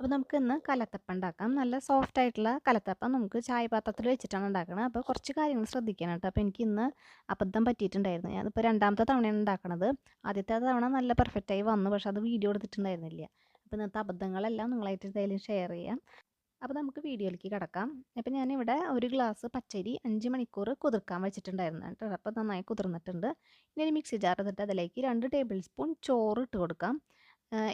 അപ്പോൾ നമുക്ക് ഇന്ന് കലത്തപ്പം ഉണ്ടാക്കാം. നല്ല സോഫ്റ്റ് ആയിട്ടുള്ള കലത്തപ്പം നമുക്ക് ചായപാത്രത്തിൽ വെച്ചിട്ടാണ് ഉണ്ടാക്കുന്നത് അപ്പോൾ കുറച്ച് കാര്യങ്ങൾ ശ്രദ്ധിക്കാനാണ് കേട്ടോ. അപ്പോൾ എനിക്ക് ഇന്ന് അബദ്ധം പറ്റിയിട്ടുണ്ടായിരുന്നു. ഞാനിപ്പോൾ രണ്ടാമത്തെ തവണയാണ് ഉണ്ടാക്കണത്. ആദ്യത്തെ തവണ നല്ല പെർഫെക്റ്റായി വന്നു. പക്ഷേ അത് വീഡിയോ എടുത്തിട്ടുണ്ടായിരുന്നില്ല. അപ്പോൾ ഇന്നത്തെ അബദ്ധങ്ങളെല്ലാം നിങ്ങളായിട്ട് എന്തായാലും ഷെയർ ചെയ്യാം. അപ്പോൾ നമുക്ക് വീഡിയോയിലേക്ക് കിടക്കാം. അപ്പോൾ ഞാനിവിടെ ഒരു ഗ്ലാസ് പച്ചരി അഞ്ച് മണിക്കൂർ കുതിർക്കാൻ വെച്ചിട്ടുണ്ടായിരുന്നു കേട്ടോ. അപ്പോൾ നന്നായി കുതിർന്നിട്ടുണ്ട്. ഇനി മിക്സി ജാർ എടുത്തിട്ട് അതിലേക്ക് രണ്ട് ടേബിൾ സ്പൂൺ ചോറ് ഇട്ട് കൊടുക്കാം.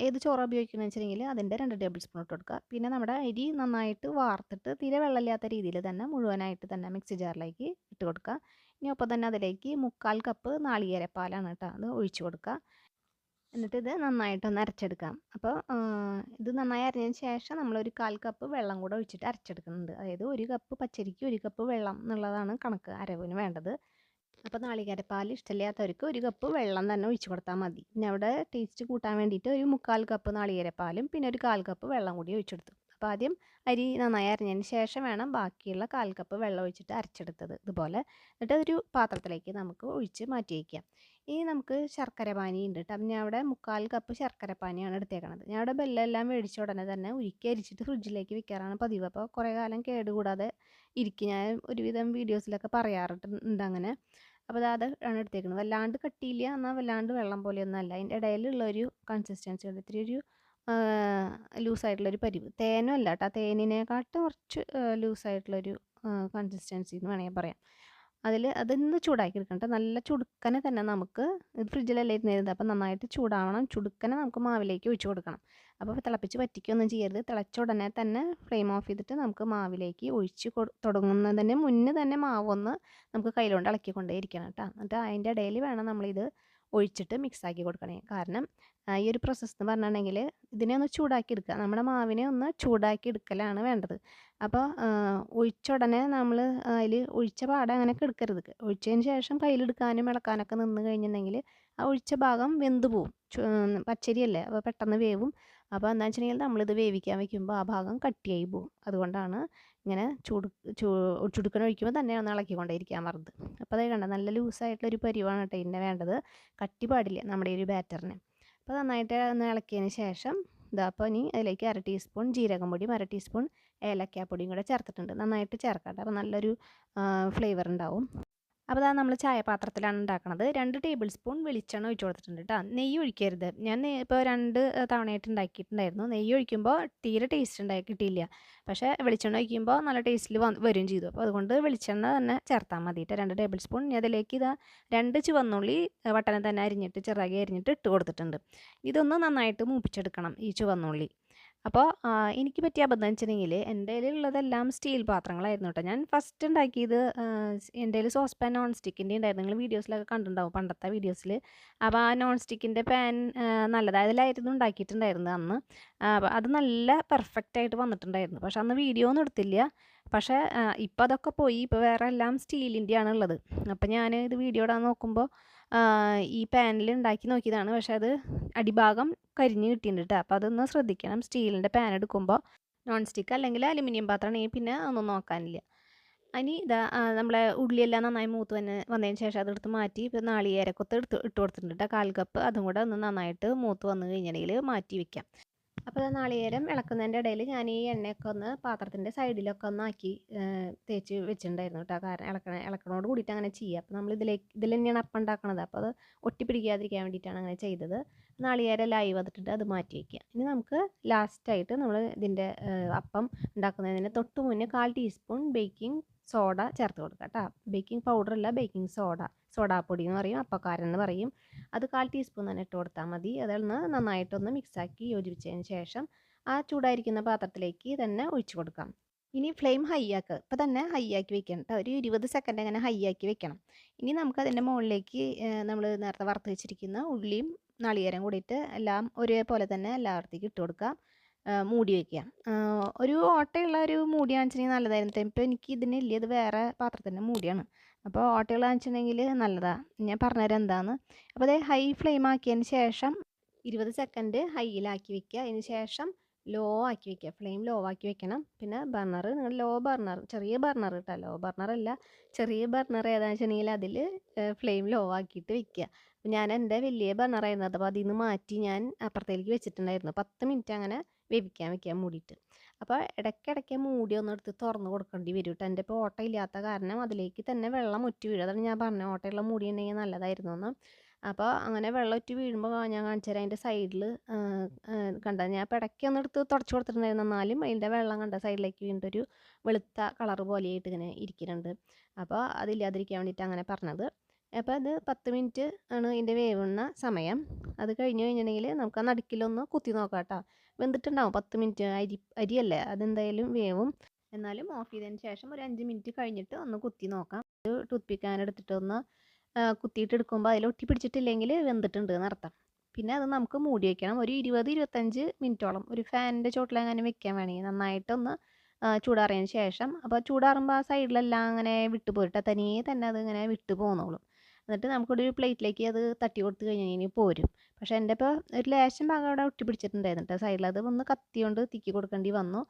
ഏത് ചോറ് ഉപയോഗിക്കണമെന്ന് വെച്ചിട്ടുണ്ടെങ്കിൽ അതിന്റെ രണ്ട് ടേബിൾ സ്പൂൺ ഇട്ട് കൊടുക്കുക. പിന്നെ നമ്മുടെ അരി നന്നായിട്ട് വാർത്തിട്ട് തീരെ വെള്ളമില്ലാത്ത രീതിയിൽ തന്നെ മുഴുവനായിട്ട് തന്നെ മിക്സി ജാറിലേക്ക് ഇട്ട് കൊടുക്കുക. ഇനി ഒപ്പം തന്നെ അതിലേക്ക് മുക്കാൽ കപ്പ് നാളികേരപ്പാലാണ് കേട്ടോ അത് ഒഴിച്ചു കൊടുക്കുക. എന്നിട്ട് ഇത് നന്നായിട്ടൊന്ന് അരച്ചെടുക്കാം. അപ്പോൾ ഇത് നന്നായി അരഞ്ഞതിന് ശേഷം നമ്മൾ ഒരു കാൽ കപ്പ് വെള്ളം കൂടെ ഒഴിച്ചിട്ട് അരച്ചെടുക്കുന്നുണ്ട്. അതായത് ഒരു കപ്പ് പച്ചരിക്ക് ഒരു കപ്പ് വെള്ളം എന്നുള്ളതാണ് കണക്ക് അരവിന് വേണ്ടത്. അപ്പോൾ നാളികേരപ്പാൽ ഇഷ്ടമില്ലാത്തവർക്ക് ഒരു കപ്പ് വെള്ളം തന്നെ ഒഴിച്ച് കൊടുത്താൽ മതി. പിന്നെ അവിടെ ടേസ്റ്റ് കൂട്ടാൻ വേണ്ടിയിട്ട് ഒരു മുക്കാൽ കപ്പ് നാളികേരപ്പാലും പിന്നെ ഒരു കാൽ കപ്പ് വെള്ളം കൂടി ഒഴിച്ചെടുത്തു അപ്പോൾ ആദ്യം അരി നന്നായി അരിഞ്ഞതിന് ശേഷം വേണം ബാക്കിയുള്ള കാൽ കപ്പ് വെള്ളം ഒഴിച്ചിട്ട് അരച്ചെടുത്തത് ഇതുപോലെ. എന്നിട്ട് ഒരു പാത്രത്തിലേക്ക് നമുക്ക് ഒഴിച്ച് മാറ്റി വയ്ക്കാം ഇനി നമുക്ക് ശർക്കര പാനി ഉണ്ട് കേട്ടോ അപ്പം ഞാൻ അവിടെ മുക്കാൽ കപ്പ് ശർക്കര പാനിയാണ് എടുത്തേക്കണത്. ഞാൻ അവിടെ ബെല്ലെല്ലാം മേടിച്ച ഉടനെ തന്നെ ഉരുക്കി അരിച്ചിട്ട് ഫ്രിഡ്ജിലേക്ക് വെക്കാറാണ് പതിവ്. അപ്പോൾ കുറേ കാലം കേടുകൂടാതെ ഇരിക്കും. ഞാൻ ഒരുവിധം വീഡിയോസിലൊക്കെ പറയാറുണ്ട് അങ്ങനെ. അപ്പോൾ അത് ആണ് എടുത്തേക്കുന്നത് വല്ലാണ്ട് കട്ടിയില്ല എന്നാൽ വല്ലാണ്ട് വെള്ളം പോലെയൊന്നും അല്ല. അതിന്റെ ഇടയിലുള്ള ഒരു കൺസിസ്റ്റൻസി ഉണ്ട് ഇത്തിരി ഒരു ലൂസായിട്ടുള്ളൊരു പരിവ്. തേനും അല്ല കേട്ടോ തേനിനെക്കാട്ടും കുറച്ച് ലൂസായിട്ടുള്ളൊരു കൺസിസ്റ്റൻസി എന്ന് വേണമെങ്കിൽ പറയാം. അതിൽ അതിന്ന് ചൂടാക്കി എടുക്കണം കേട്ടോ നല്ല ചുടുക്കനെ തന്നെ നമുക്ക് ഇത് ഫ്രിഡ്ജിലല്ലേ ഇരുന്നിരുന്നത് അപ്പോൾ നന്നായിട്ട് ചൂടാവണം. ചുടുക്കനെ നമുക്ക് മാവിലേക്ക് ഒഴിച്ച് കൊടുക്കണം. അപ്പോൾ തിളപ്പിച്ച് വറ്റിക്കുകയൊന്നും ചെയ്യരുത്. തിളച്ച ഉടനെ തന്നെ ഫ്ലെയിം ഓഫ് ചെയ്തിട്ട് നമുക്ക് മാവിലേക്ക് ഒഴിച്ച് തുടങ്ങുന്നതിന് മുന്നേ തന്നെ മാവൊന്ന് നമുക്ക് കയ്യിലുകൊണ്ട് ഇളക്കിക്കൊണ്ടേ ഇരിക്കണം കേട്ടോ. എന്നിട്ട് അതിന്റെ ഇടയിൽ വേണം നമ്മളിത് ഒഴിച്ചിട്ട് മിക്സ് ആക്കി കൊടുക്കണേ. കാരണം ഈ ഒരു പ്രോസസ്സ് എന്ന് പറഞ്ഞിട്ടുണ്ടെങ്കിൽ ഇതിനെ ഒന്ന് ചൂടാക്കി എടുക്കുക നമ്മുടെ മാവിനെ ഒന്ന് ചൂടാക്കി എടുക്കലാണ് വേണ്ടത്. അപ്പോൾ ഒഴിച്ച ഉടനെ നമ്മൾ അതിൽ ഒഴിച്ച പാടെ അങ്ങനെ എടുക്കരുത് ഒഴിച്ചതിന് ശേഷം കയ്യിലെടുക്കാനും ഇളക്കാനൊക്കെ നിന്ന് കഴിഞ്ഞിട്ടുണ്ടെങ്കിൽ ആ ഒഴിച്ച ഭാഗം വെന്ത് പോവും. പച്ചരിയല്ലേ? അപ്പോൾ പെട്ടെന്ന് വേവും. അപ്പോൾ എന്താ വെച്ചിട്ടുണ്ടെങ്കിൽ നമ്മളിത് വേവിക്കാൻ വെക്കുമ്പോൾ ആ ഭാഗം കട്ടിയായി പോകും. അതുകൊണ്ടാണ് ഇങ്ങനെ ചൂട് ചൂ ചുടുക്കൻ ഒഴിക്കുമ്പോൾ തന്നെ ഒന്ന് ഇളക്കിക്കൊണ്ടേയിരിക്കാൻ മറന്ന്. അപ്പോൾ അതായത് കണ്ട നല്ല ലൂസായിട്ടുള്ളൊരു പരിവാണ് കേട്ടോ ഇതിന്റെ വേണ്ടത്. കട്ടി പാടില്ല നമ്മുടെ ഈ ഒരു ബാറ്ററിന്. അപ്പോൾ നന്നായിട്ട് ഒന്ന് ഇളക്കിയതിന് ശേഷം ഇതാ അപ്പോൾ ഇനി അതിലേക്ക് അര ടീസ്പൂൺ ജീരകം പൊടിയും അര ടീസ്പൂൺ ഏലക്കാപ്പൊടിയും കൂടെ ചേർത്തിട്ടുണ്ട്. നന്നായിട്ട് ചേർക്കട്ടെ അപ്പോൾ നല്ലൊരു ഫ്ലേവർ ഉണ്ടാവും. അപ്പോൾ അതാ നമ്മൾ ചായപാത്രത്തിലാണ് ഉണ്ടാക്കുന്നത് രണ്ട് ടേബിൾ സ്പൂൺ വെളിച്ചെണ്ണ ഒഴിച്ച് കൊടുത്തിട്ടുണ്ട് കേട്ടോ നെയ്യ് ഒഴിക്കരുത്. ഞാൻ ഇപ്പോൾ രണ്ട് തവണയായിട്ട് ഉണ്ടാക്കിയിട്ടുണ്ടായിരുന്നു. നെയ്യ് ഒഴിക്കുമ്പോൾ തീരെ ടേസ്റ്റ് ഉണ്ടായി കിട്ടിയില്ല. പക്ഷേ വെളിച്ചെണ്ണ ഒഴിക്കുമ്പോൾ നല്ല ടേസ്റ്റിൽ വരും ചെയ്തു. അപ്പോൾ അതുകൊണ്ട് വെളിച്ചെണ്ണ തന്നെ ചേർത്താൽ മതി കേട്ടോ രണ്ട് ടേബിൾ സ്പൂൺ. ഞാൻ അതിലേക്ക് ഇതാ രണ്ട് ചുവന്നുള്ളി വട്ടനെ തന്നെ അരിഞ്ഞിട്ട് ചെറുതാക്കി അരിഞ്ഞിട്ട് ഇട്ട് കൊടുത്തിട്ടുണ്ട്. ഇതൊന്ന് നന്നായിട്ട് മൂപ്പിച്ചെടുക്കണം ഈ ചുവന്നുള്ളി. അപ്പോൾ എനിക്ക് പറ്റിയ അബദ്ധം വെച്ചിട്ടുണ്ടെങ്കിൽ എന്റെ കയ്യിലുള്ളതെല്ലാം സ്റ്റീൽ പാത്രങ്ങളായിരുന്നു കേട്ടോ. ഞാൻ ഫസ്റ്റ് ഉണ്ടാക്കിയത് എന്റെ കയ്യിൽ സോസ് പാൻ നോൺ സ്റ്റിക്കിന്റെ ഉണ്ടായിരുന്നു. നിങ്ങൾ വീഡിയോസിലൊക്കെ കണ്ടിട്ടുണ്ടാവും പണ്ടത്തെ വീഡിയോസിൽ. അപ്പോൾ ആ നോൺ സ്റ്റിക്കിന്റെ പാൻ നല്ലതായതിലായിരുന്നു ഉണ്ടാക്കിയിട്ടുണ്ടായിരുന്നത് അന്ന്. അത് നല്ല പെർഫെക്റ്റ് ആയിട്ട് വന്നിട്ടുണ്ടായിരുന്നു. പക്ഷെ അന്ന് വീഡിയോ ഒന്നും എടുത്തില്ല. പക്ഷേ ഇപ്പം അതൊക്കെ പോയി ഇപ്പോൾ വേറെ എല്ലാം സ്റ്റീലിന്റെയാണ് ഉള്ളത് അപ്പം ഞാൻ ഇത് വീഡിയോ ഇടാൻ നോക്കുമ്പോൾ ഈ പാനിൽ ഉണ്ടാക്കി നോക്കിയതാണ്. പക്ഷെ അത് അടിഭാഗം കരിഞ്ഞ് കിട്ടിയിട്ടുണ്ട് കേട്ടോ അപ്പോൾ അതൊന്ന് ശ്രദ്ധിക്കണം. സ്റ്റീലിന്റെ പാൻ എടുക്കുമ്പോൾ നോൺ സ്റ്റിക്ക് അല്ലെങ്കിൽ അലുമിനിയം പാത്രമാണെങ്കിൽ പിന്നെ ഒന്നും നോക്കാനില്ല. ഇനി ഇതാ നമ്മളെ ഉള്ളിയെല്ലാം നന്നായി മൂത്ത് വന്ന് വന്നതിന് ശേഷം അതെടുത്ത് മാറ്റി ഇപ്പോൾ നാളികേരക്കൊത്ത് എടുത്ത് ഇട്ട് കൊടുത്തിട്ടുണ്ട് കാൽ കപ്പ് അതും കൂടെ ഒന്ന് നന്നായിട്ട് മൂത്ത് വന്നു കഴിഞ്ഞിട്ടുണ്ടെങ്കിൽ മാറ്റി വെക്കാം. അപ്പോൾ അത് നാളികേരം ഇളക്കുന്നതിന്റെ ഇടയിൽ ഞാൻ ഈ എണ്ണയൊക്കെ ഒന്ന് പാത്രത്തിന്റെ സൈഡിലൊക്കെ ഒന്ന് ആക്കി തേച്ച് വെച്ചിട്ടുണ്ടായിരുന്നു കേട്ടോ. കാരണം ഇളക്കണ ഇളക്കണോട് കൂടിയിട്ട് അങ്ങനെ ചെയ്യുക അപ്പോൾ നമ്മൾ ഇതിലേക്ക് ഇതിൽ തന്നെയാണ് അപ്പം ഉണ്ടാക്കണത്. അപ്പോൾ അത് ഒട്ടിപ്പിടിക്കാതിരിക്കാൻ വേണ്ടിയിട്ടാണ് അങ്ങനെ ചെയ്തത്. നാളികേരം ലൈവ് വന്നിട്ടുണ്ട് അത് മാറ്റി വയ്ക്കുക ഇനി നമുക്ക് ലാസ്റ്റായിട്ട് നമ്മൾ ഇതിന്റെ അപ്പം ഉണ്ടാക്കുന്നതിന് തൊട്ട് മുന്നേ കാൽ ടീസ്പൂൺ ബേക്കിംഗ് സോഡ ചേർത്ത് കൊടുക്കുക കേട്ടോ ബേക്കിംഗ് പൗഡർ അല്ല ബേക്കിംഗ് സോഡ. സോഡാപ്പൊടി എന്ന് പറയും അപ്പക്കാരൻ എന്ന് പറയും. അത് കാൽ ടീസ്പൂൺ തന്നെ ഇട്ട് കൊടുത്താൽ മതി. അതൊന്ന് നന്നായിട്ടൊന്ന് മിക്സാക്കി യോജിപ്പിച്ചതിന് ശേഷം ആ ചൂടായിരിക്കുന്ന പാത്രത്തിലേക്ക് തന്നെ ഒഴിച്ചു കൊടുക്കാം. ഇനി ഫ്ലെയിം ഹൈ ആക്കുക ഇപ്പോൾ തന്നെ ഹൈ ആക്കി വെക്കണം കേട്ടോ ഒരു ഇരുപത് സെക്കൻഡ് അങ്ങനെ ഹൈ ആക്കി വെക്കണം. ഇനി നമുക്ക് അതിന്റെ മുകളിലേക്ക് നമ്മൾ നേരത്തെ വറുത്ത് വെച്ചിരിക്കുന്ന ഉള്ളിയും നാളികേരം കൂടിയിട്ട് എല്ലാം ഒരേപോലെ തന്നെ എല്ലായിടത്തേക്കും ഇട്ട് കൊടുക്കാം. മൂടി വയ്ക്കുക ഒരു ഓട്ടയുള്ള ഒരു മൂടി വെച്ചിട്ടുണ്ടെങ്കിൽ നല്ലതായിരുന്നു ഇപ്പോൾ എനിക്ക് ഇതിനില്ല ഇത് വേറെ പാത്രത്തിന്റെ മൂടിയാണ്. അപ്പോൾ ഓട്ടയുള്ള വെച്ചിട്ടുണ്ടെങ്കിൽ നല്ലതാണ് ഞാൻ പറഞ്ഞുതരാം എന്താണ് അപ്പോൾ അത് ഹൈ ഫ്ലെയിം ആക്കിയതിന് ശേഷം ഇരുപത് സെക്കൻഡ് ഹൈയിലാക്കി വെക്കുക അതിന് ശേഷം ലോ ആക്കി വെക്കുക ഫ്ലെയിം ലോ ആക്കി വെക്കണം. പിന്നെ ബർണർ നിങ്ങൾ ലോ ബർണർ ചെറിയ ബർണർ കേട്ടോ ലോ ബർണർ അല്ല. ചെറിയ ബർണർ ഏതാണെന്ന് വെച്ചിട്ടുണ്ടെങ്കിൽ അതിൽ ഫ്ലെയിം ലോ ആക്കിയിട്ട് വെക്കുക ഞാൻ എന്റെ വലിയ ബർണറായിരുന്നു അപ്പോൾ അതിൽ നിന്ന് മാറ്റി ഞാൻ അപ്പുറത്തേക്ക് വെച്ചിട്ടുണ്ടായിരുന്നു. പത്ത് മിനിറ്റ് അങ്ങനെ വേവിക്കാൻ വെക്കാൻ മൂടിയിട്ട്. അപ്പോൾ ഇടയ്ക്കിടയ്ക്ക് മൂടി ഒന്ന് എടുത്ത് തുറന്ന് കൊടുക്കേണ്ടി വരും കേട്ടോ എന്റെ ഇപ്പോൾ ഓട്ട ഇല്ലാത്ത കാരണം അതിലേക്ക് തന്നെ വെള്ളം ഒറ്റി വീഴും. അതാണ് ഞാൻ പറഞ്ഞത് ഓട്ടയുള്ള മൂടി ഉണ്ടെങ്കിൽ നല്ലതായിരുന്നു എന്ന്. അപ്പോൾ അങ്ങനെ വെള്ളം വീഴുമ്പോൾ ഞാൻ കാണിച്ചുതരാം. അതിന്റെ സൈഡിൽ കണ്ട? ഞാൻ പിടയ്ക്ക് ഒന്ന് എടുത്ത് തുടച്ചു കൊടുത്തിട്ടുണ്ടായിരുന്നു. എന്നാലും അതിന്റെ വെള്ളം കണ്ട? സൈഡിലേക്ക് വീണ്ടും ഒരു വെളുത്ത കളർ പോലെയായിട്ട് ഇങ്ങനെ ഇരിക്കുന്നുണ്ട്. അപ്പോൾ അതില്ലാതിരിക്കാൻ വേണ്ടിയിട്ട് അങ്ങനെ പറഞ്ഞത്. അപ്പോൾ അത് പത്ത് മിനിറ്റ് ആണ് ഇതിന്റെ വേവുന്ന സമയം. അത് കഴിഞ്ഞ് കഴിഞ്ഞിട്ടുണ്ടെങ്കിൽ നമുക്ക് ആ നടുക്കിലൊന്ന് കുത്തി നോക്കാം കേട്ടോ. വെന്തിട്ടുണ്ടാവും പത്ത് മിനിറ്റ് അരി അരിയല്ലേ? അതെന്തായാലും വേവും. എന്നാലും ഓഫ് ചെയ്തതിന് ശേഷം ഒരു അഞ്ച് മിനിറ്റ് കഴിഞ്ഞിട്ട് ഒന്ന് കുത്തി നോക്കാം. ഒരു ടൂത്ത് പിക്കാൻ എടുത്തിട്ട് ഒന്ന് കുത്തിയിട്ട് എടുക്കുമ്പോൾ അതിൽ ഒട്ടി പിടിച്ചിട്ടില്ലെങ്കിൽ വെന്തിട്ടുണ്ട് എന്നർത്ഥം പിന്നെ അത് നമുക്ക് മൂടി വയ്ക്കണം ഒരു ഇരുപത് ഇരുപത്തഞ്ച് മിനിറ്റോളം ഒരു ഫാനിന്റെ ചോട്ടിലെങ്ങനെ വെക്കാൻ വേണമെങ്കിൽ നന്നായിട്ടൊന്ന് ചൂടാറിയതിന് ശേഷം. അപ്പോൾ ചൂടാറുമ്പോൾ ആ സൈഡിലെല്ലാം അങ്ങനെ വിട്ടു പോയിട്ട് തനിയെ തന്നെ അത് ഇങ്ങനെ വിട്ടു പോന്നോളും. എന്നിട്ട് നമുക്കൊരു പ്ലേറ്റിലേക്ക് അത് തട്ടി കൊടുത്ത് കഴിഞ്ഞ് കഴിഞ്ഞാൽ പോരും. പക്ഷേ എന്റെ ഇപ്പോൾ ഒരു ലേശം ഭാഗം അവിടെ ഒട്ടി പിടിച്ചിട്ടുണ്ടായിരുന്നു സൈഡിൽ അത് ഒന്ന് കത്തി കൊണ്ട് തിക്കി കൊടുക്കേണ്ടി വന്നു.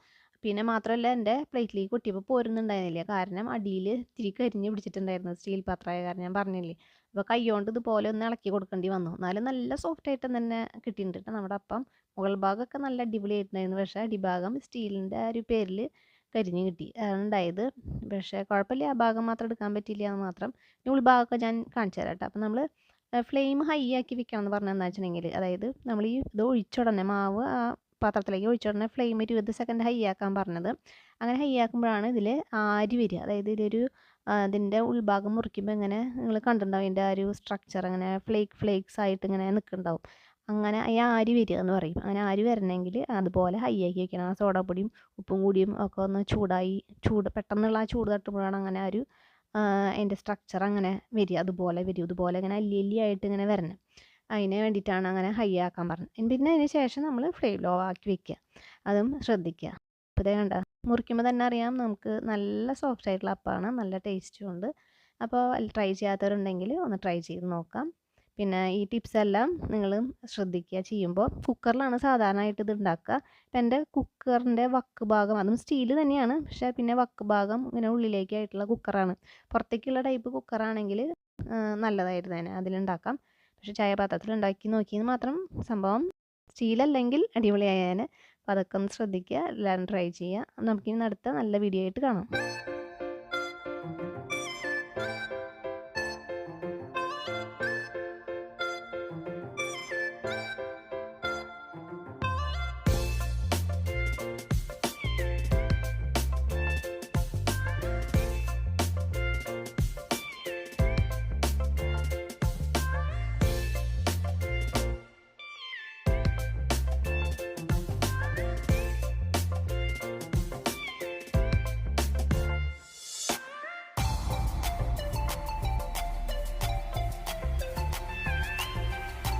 പിന്നെ മാത്രമല്ല എന്റെ പ്ലേറ്റിലേക്ക് കൊട്ടിയപ്പോൾ പോരുന്നുണ്ടായിരുന്നില്ല? കാരണം അടിയിൽ തിരി കരിഞ്ഞ് പിടിച്ചിട്ടുണ്ടായിരുന്നു സ്റ്റീൽ പാത്രമായ കാരണം ഞാൻ പറഞ്ഞില്ലേ? അപ്പോൾ കയ്യോണ്ട് കൊണ്ട് ഇതുപോലെ ഒന്ന് ഇളക്കി കൊടുക്കേണ്ടി വന്നു. എന്നാലും നല്ല സോഫ്റ്റ് ആയിട്ട് തന്നെ കിട്ടിയിട്ടുണ്ട് കേട്ടോ നമ്മുടെ അപ്പം. മുകൾ ഭാഗമൊക്കെ നല്ല അടിപൊളിയായിട്ടുണ്ടായിരുന്നു. പക്ഷേ അടിഭാഗം സ്റ്റീലിന്റെ ആ ഒരു പേരിൽ കരിഞ്ഞ് കിട്ടി. ഉണ്ടായത്. പക്ഷേ കുഴപ്പമില്ല. ആ ഭാഗം മാത്രം എടുക്കാൻ പറ്റിയില്ല എന്ന് മാത്രം. ഉൾഭാഗമൊക്കെ ഞാൻ കാണിച്ചു തരാം കേട്ടോ. അപ്പം നമ്മൾ ഫ്ലെയിം ഹൈ ആക്കി വെക്കണം എന്ന് പറഞ്ഞാൽ എന്താ വെച്ചിട്ടുണ്ടെങ്കിൽ അതായത് നമ്മൾ ഈ ഇത് ഒഴിച്ചുടനെ മാവ് ആ പാത്രത്തിലേക്ക് ഒഴിച്ചുടനെ ഫ്ലെയിം ഇരുപത് സെക്കൻഡ് ഹൈ ആക്കാൻ പറഞ്ഞത്. അങ്ങനെ ഹൈ ആക്കുമ്പോഴാണ് ഇതിൽ ആരി വരിക. അതായത് ഇതിലൊരു അതിന്റെ ഉൾഭാഗം മുറിക്കുമ്പോൾ ഇങ്ങനെ നിങ്ങൾ കണ്ടിട്ടുണ്ടാവും അതിന്റെ ആ ഒരു സ്ട്രക്ചർ അങ്ങനെ ഫ്ലേക്ക് ഫ്ലേക്സ് ആയിട്ട് ഇങ്ങനെ നിൽക്കുന്നുണ്ടാവും അങ്ങനെ ഈ ആരി വരിക എന്ന് പറയും. അങ്ങനെ ആരി വരണമെങ്കിൽ അതുപോലെ ഹൈ ആക്കി വെക്കണം. ആ സോഡാപ്പൊടിയും ഉപ്പും കൂടിയും ഒക്കെ ഒന്ന് ചൂടായി ചൂട് പെട്ടെന്നുള്ള ആ ചൂട് തട്ടുമ്പോഴാണ് അങ്ങനെ ആ ഒരു അതിന്റെ സ്ട്രക്ചർ അങ്ങനെ വരിക. അതുപോലെ വരും. ഇതുപോലെ ഇങ്ങനെ അല്ലി അല്ലി ആയിട്ട് ഇങ്ങനെ വരണം. അതിന് വേണ്ടിയിട്ടാണ് അങ്ങനെ ഹൈ ആക്കാൻ പറഞ്ഞത്. പിന്നെ അതിന് ശേഷം നമ്മൾ ഫ്ലെയിം ലോ ആക്കി വെക്കുക അതും ശ്രദ്ധിക്കുക അപ്പോൾ ഇതേ കണ്ട? മുറിക്കുമ്പോൾ തന്നെ അറിയാം നമുക്ക് നല്ല സോഫ്റ്റ് ആയിട്ടുള്ള അപ്പമാണ് നല്ല ടേസ്റ്റും ഉണ്ട്. അപ്പോൾ ട്രൈ ചെയ്യാത്തവരുണ്ടെങ്കിൽ ഒന്ന് ട്രൈ ചെയ്ത് നോക്കാം. പിന്നെ ഈ ടിപ്സ് എല്ലാം നിങ്ങൾ ശ്രദ്ധിക്കുക ചെയ്യുമ്പോൾ കുക്കറിലാണ് സാധാരണയായിട്ട് ഇത് ഉണ്ടാക്കുക ഇപ്പം എന്റെ കുക്കറിന്റെ വക്ക് ഭാഗം അതും സ്റ്റീൽ തന്നെയാണ്. പക്ഷേ പിന്നെ വക്ക് ഭാഗം ഇങ്ങനെ ഉള്ളിലേക്കായിട്ടുള്ള കുക്കറാണ്. പുറത്തേക്കുള്ള ടൈപ്പ് കുക്കറാണെങ്കിൽ നല്ലതായിരുന്നു അതിലുണ്ടാക്കാം പക്ഷെ ചായ പാത്രത്തിൽ ഉണ്ടാക്കി നോക്കിയെന്ന് മാത്രം സംഭവം. സ്റ്റീലല്ലെങ്കിൽ അടിപൊളിയായേനെ. അപ്പോൾ അതൊക്കെ ഒന്ന് ശ്രദ്ധിക്കുക. എല്ലാവരും ട്രൈ ചെയ്യുക. നമുക്കിനി അടുത്ത നല്ല വീഡിയോ ആയിട്ട് കാണാം.